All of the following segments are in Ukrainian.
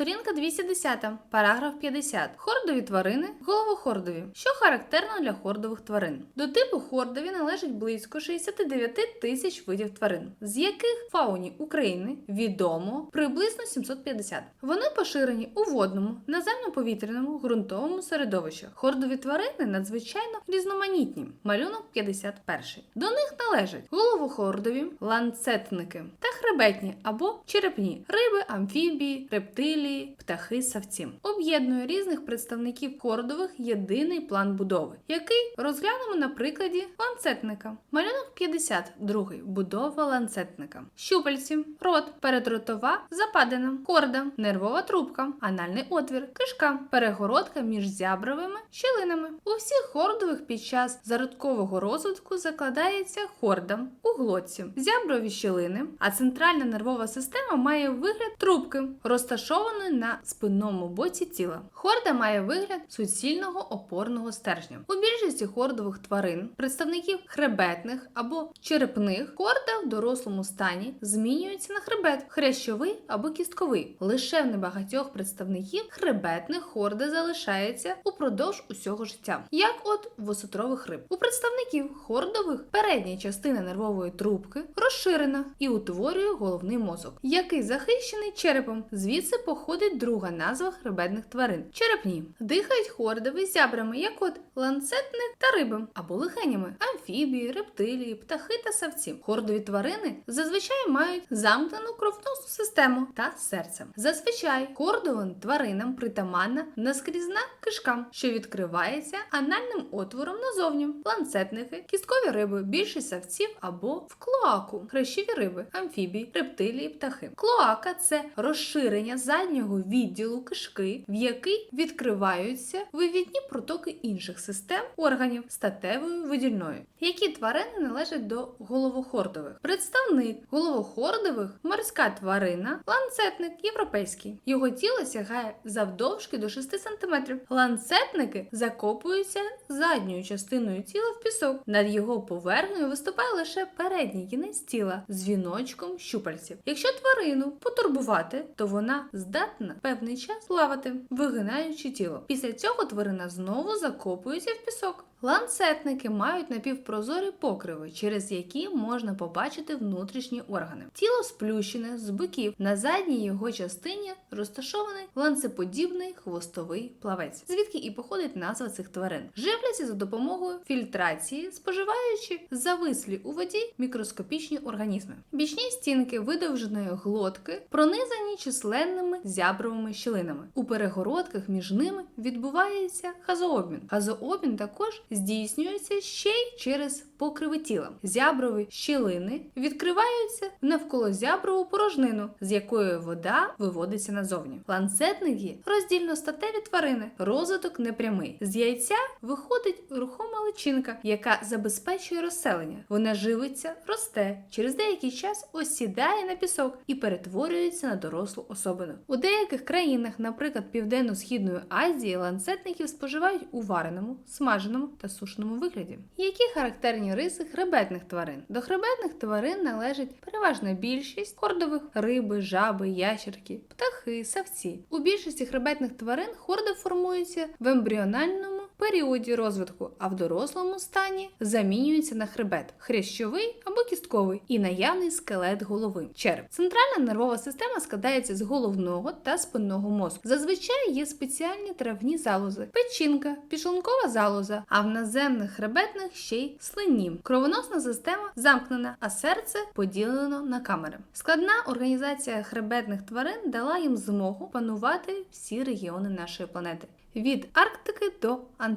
Сторінка 210, параграф 50. Хордові тварини, головохордові, що характерно для хордових тварин. До типу хордові належить близько 69 тисяч видів тварин, з яких фауні України відомо приблизно 750. Вони поширені у водному, наземно-повітряному, ґрунтовому середовищі. Хордові тварини надзвичайно різноманітні. Малюнок 51. До них належать головохордові, ланцетники та хребетні або черепні риби, амфібії, рептилії, птахи, савці. Об'єднує різних представників хордових єдиний план будови, який розглянемо на прикладі ланцетника. Малюнок 52. Будова ланцетника. Щупальці, рот, передротова западина, корда, нервова трубка, анальний отвір, кишка, перегородка між зябровими щілинами. У всіх хордових під час зародкового розвитку закладається хорда у глотці, зяброві щілини, а центральна нервова система має вигляд трубки, розташованої на спинному боці тіла. Хорда має вигляд суцільного опорного стержня. У більшості хордових тварин, представників хребетних або черепних, хорда в дорослому стані змінюється на хребет, хрящовий або кістковий. Лише в небагатьох представників хребетних хорда залишається упродовж усього життя, як от в осетрових риб. У представників хордових передня частина нервової трубки розширена і утворює головний мозок, який захищений черепом. Звідси походить друга назва хребетних тварин черепні. Дихають хордові зябрами, як от ланцетник та риби або легенями, амфібії, рептилії, птахи та савці. Хордові тварини зазвичай мають замкнену кровносну систему та серце. Зазвичай хордовим тваринам притаманна наскрізна кишка, що відкривається анальним отвором назовні. Ланцетники, кісткові риби, більшість савців або в клоаку, хрещові риби, амфібії, рептилії, птахи. Клоака це розширення заднього відділу кишки, в який відкриваються вивідні протоки інших систем органів статевою видільною. Які тварини належать до головохордових? Представник головохордових морська тварина, ланцетник європейський. Його тіло сягає завдовжки до 6 см. Ланцетники закопуються задньою частиною тіла в пісок. Над його поверхнею виступає лише передній кінець тіла з віночком щупальців. Якщо тварину потурбувати, то вона здатна певний час плавати, вигинаючи тіло. Після цього тварина знову закопується в пісок. Ланцетники мають напівпрозорі покриви, через які можна побачити внутрішні органи. Тіло сплющене з боків. На задній його частині розташований ланцеподібний хвостовий плавець, звідки і походить назва цих тварин. Живляться за допомогою фільтрації, споживаючи завислі у воді мікроскопічні організми. Бічні стінки видовженої глотки пронизані численними зябровими щілинами. У перегородках між ними відбувається газообмін. Газообмін також здійснюється ще й через покриви тіла. Зяброві щілини відкриваються в навколозяброву порожнину, з якої вода виводиться назовні. Ланцетники роздільностатеві тварини, розвиток непрямий. З яйця виходить рухома личинка, яка забезпечує розселення. Вона живиться, росте, через деякий час осідає на пісок і перетворюється на дорослу особину. У деяких країнах, наприклад, Південно-Східної Азії, ланцетників споживають у вареному, смаженому та сушеному вигляді. Які характерні риси хребетних тварин? До хребетних тварин належить переважна більшість хордових риби, жаби, ящерки, птахи, савці. У більшості хребетних тварин хорди формується в ембріональному періоді розвитку, а в дорослому стані замінюється на хребет хрящовий або кістковий і наявний скелет голови. Череп. Центральна нервова система складається з головного та спинного мозку. Зазвичай є спеціальні травні залози, печінка, пішлункова залоза, а в наземних хребетних ще й слині. Кровоносна система замкнена, а серце поділено на камери. Складна організація хребетних тварин дала їм змогу панувати всі регіони нашої планети. Від Арктики до Антарктики.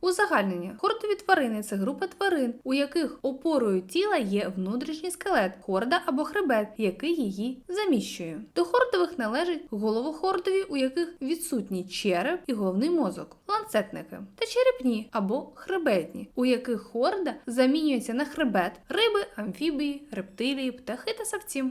Узагальнення. Хордові тварини це група тварин, у яких опорою тіла є внутрішній скелет, хорда або хребет, який її заміщує. До хордових належать головохордові, у яких відсутній череп і головний мозок, ланцетники, та черепні або хребетні, у яких хорда замінюється на хребет, риби, амфібії, рептилії, птахи та савці.